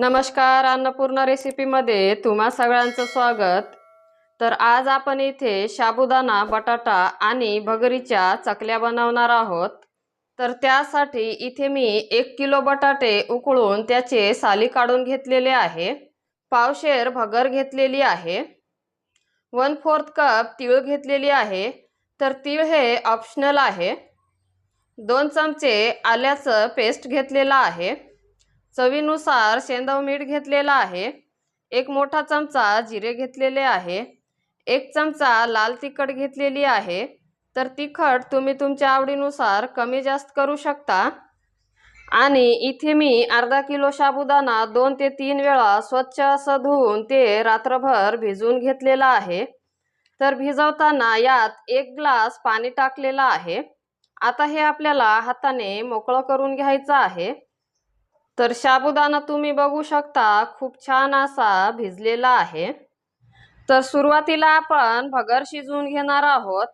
नमस्कार अन्नपूर्णा रेसिपीमध्ये तुम्हा सगळ्यांचं स्वागत. तर आज आपण इथे साबुदाणा बटाटा आणि भगरीच्या चकल्या बनवणार आहोत. तर त्यासाठी इथे मी एक किलो बटाटे उकळून त्याचे साली काढून घेतलेले आहे. पावशेर भगर घेतलेली आहे. वन फोर्थ कप तीळ घेतलेली आहे. तर तीळ हे ऑप्शनल आहे. दोन चमचे आल्याचं पेस्ट घेतलेलं आहे. चवीनुसार शेंदव मीठ घेतलेला आहे. एक मोठा चमचा जिरे घेतलेले आहे. एक चमचा लाल तिखट घेतलेली आहे. तर तिखट तुम्ही तुमच्या आवडीनुसार कमी जास्त करू शकता. आणि इथे मी अर्धा किलो साबुदाणा दोन ते तीन वेळा स्वच्छ असं धुवून ते रात्रभर भिजवून घेतलेलं आहे. तर भिजवताना यात एक ग्लास पाणी टाकलेलं आहे. आता हे आपल्याला हाताने मोकळं करून घ्यायचं आहे. तर साबुदाणा तुम्ही बघू शकता खूप छान असा भिजलेला आहे. तर सुरुवातीला आपण भगर शिजवून घेणार आहोत.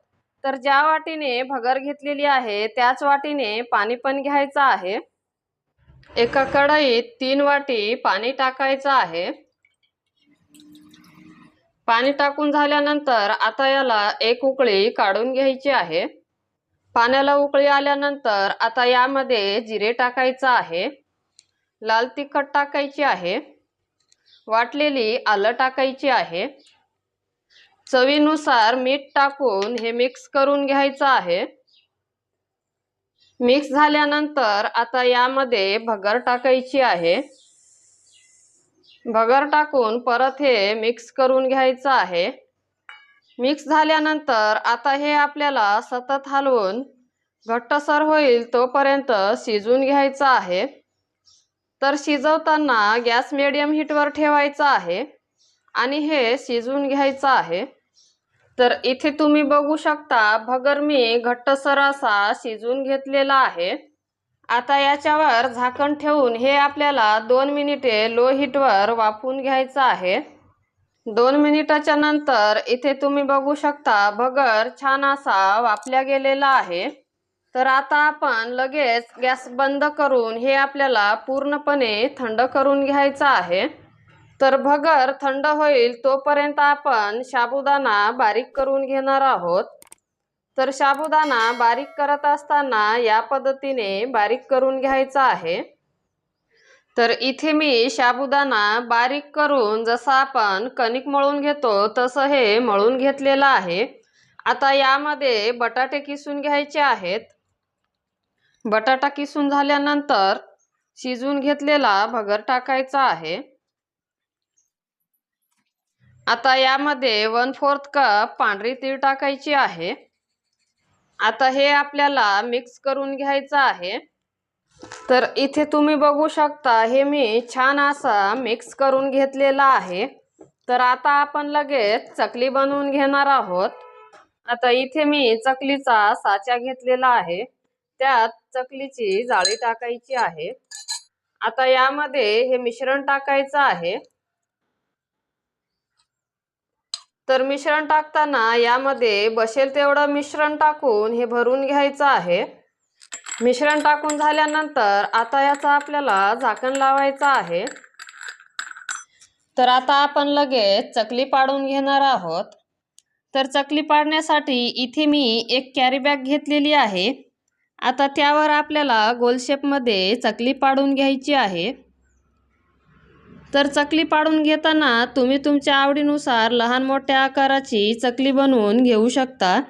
तर ज्या वाटीने भगर घेतलेली आहे त्याच वाटीने पाणी पण घ्यायचं आहे. एका कढईत तीन वाटी पाणी टाकायचं आहे. पाणी टाकून झाल्यानंतर आता याला एक उकळी काढून घ्यायची आहे. पाण्याला उकळी आल्यानंतर आता यामध्ये जिरे टाकायचं आहे. लाल तिखट टाकायची आहे. वाटलेली आलं टाकायची आहे. चवीनुसार मीठ टाकून हे मिक्स करून घ्यायचं आहे. मिक्स झाल्यानंतर आता यामध्ये भगर टाकायची आहे. भगर टाकून परत हे मिक्स करून घ्यायचं आहे. मिक्स झाल्यानंतर आता हे आपल्याला सतत हलवून घट्टसर होईल तोपर्यंत शिजून घ्यायचं आहे. तर शिजवताना गॅस मिडियम हीटवर ठेवायचा आहे आणि हे शिजवून घ्यायचं आहे. तर इथे तुम्ही बघू शकता भगर मी घट्टसर असा शिजवून घेतलेला आहे. आता याच्यावर झाकण ठेवून हे आपल्याला दोन मिनिटे लो हीटवर वाफवून घ्यायचं आहे. दोन मिनिटाच्या नंतर इथे तुम्ही बघू शकता भगर छान असा वापल्या गेलेला आहे. तर आता आपण लगेच गॅस बंद करून हे आपल्याला पूर्णपणे थंड करून घ्यायचं आहे. तर भगर थंड होईल तोपर्यंत आपण साबुदाणा बारीक करून घेणार आहोत. तर साबुदाणा बारीक करत असताना या पद्धतीने बारीक करून घ्यायचा आहे. तर इथे मी साबुदाणा बारीक करून जसं आपण कणिक मळून घेतो तसं हे मळून घेतलेलं आहे. आता यामध्ये बटाटे किसून घ्यायचे आहेत. बटाटा किसून झाल्यानंतर शिजवून घेतलेला भगर टाकायचा आहे. आता यामध्ये वन फोर्थ कप पांढरी तीळ टाकायची आहे. आता हे आपल्याला मिक्स करून घ्यायचं आहे. तर इथे तुम्ही बघू शकता हे मी छान असा मिक्स करून घेतलेला आहे. तर आता आपण लगेच चकली बनवून घेणार आहोत. आता इथे मी चकलीचा साचा घेतलेला आहे. त्यात चकलीची जाळी टाकायची आहे. आता यामध्ये हे मिश्रण टाकायचं आहे. तर मिश्रण टाकताना यामध्ये बसेल तेवढं मिश्रण टाकून हे भरून घ्यायचं आहे. मिश्रण टाकून झाल्यानंतर आता याचा आपल्याला झाकण लावायचं आहे. तर आता आपण लगेच चकली पाडून घेणार आहोत. तर चकली पाडण्यासाठी इथे मी एक कॅरी बॅग घेतलेली आहे. आता त्यावर आपल्याला गोल शेपमध्ये चकली पाडून घ्यायची आहे. तर चकली पाडून घेताना तुम्ही तुमच्या आवडीनुसार लहान मोठ्या आकाराची चकली बनवून घेऊ शकता.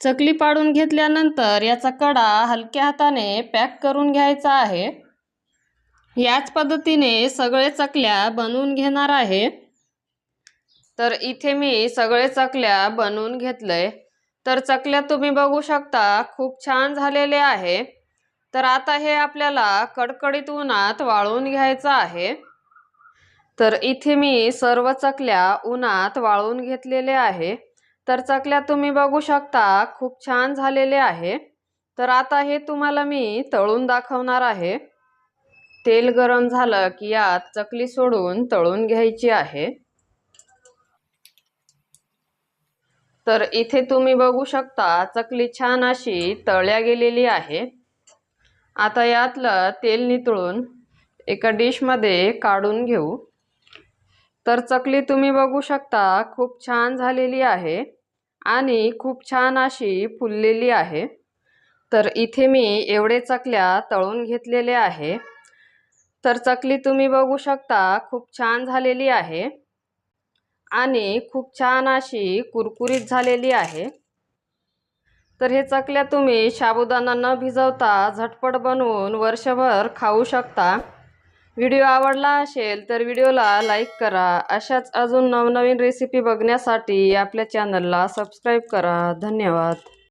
चकली पाडून घेतल्यानंतर याचा कडा हलक्या हाताने पॅक करून घ्यायचा आहे. याच पद्धतीने सगळे चकल्या बनवून घेणार आहे. तर इथे मी सगळे चकल्या बनवून घेतलंय. तर चकल्या तुम्ही बघू शकता खूप छान झालेले आहे. तर आता हे आपल्याला कडकडीत उन्हात वाळवून घ्यायचं आहे. तर इथे मी सर्व चकल्या उन्हात वाळवून घेतलेले आहे. तर चकल्या तुम्ही बघू शकता खूप छान झालेले आहे. तर आता हे तुम्हाला मी तळून दाखवणार आहे. तेल गरम झालं की यात चकली सोडून तळून घ्यायची आहे. तर इथे तुम्ही बघू शकता चकली छान अशी तळल्या गेलेली आहे. आता यातलं तेल नितळून एका डिशमध्ये काढून घेऊ. तर चकली तुम्ही बघू शकता खूप छान झालेली आहे आणि खूप छान अशी फुललेली आहे. तर इथे मी एवढे चकल्या तळून घेतलेले आहे. तर चकली तुम्ही बघू शकता खूप छान झालेली आहे. आणि खूप छान अशी कुरकुरीत झालेली आहे. तर हे चकल्या तुम्ही साबुदाणा न भिजवता झटपट बनवून वर्षभर खाऊ शकता. व्हिडिओ आवडला असेल तर व्हिडिओला लाईक करा. अशाच अजून नवनवीन रेसिपी बघण्यासाठी आपल्या चॅनलला सबस्क्राईब करा. धन्यवाद.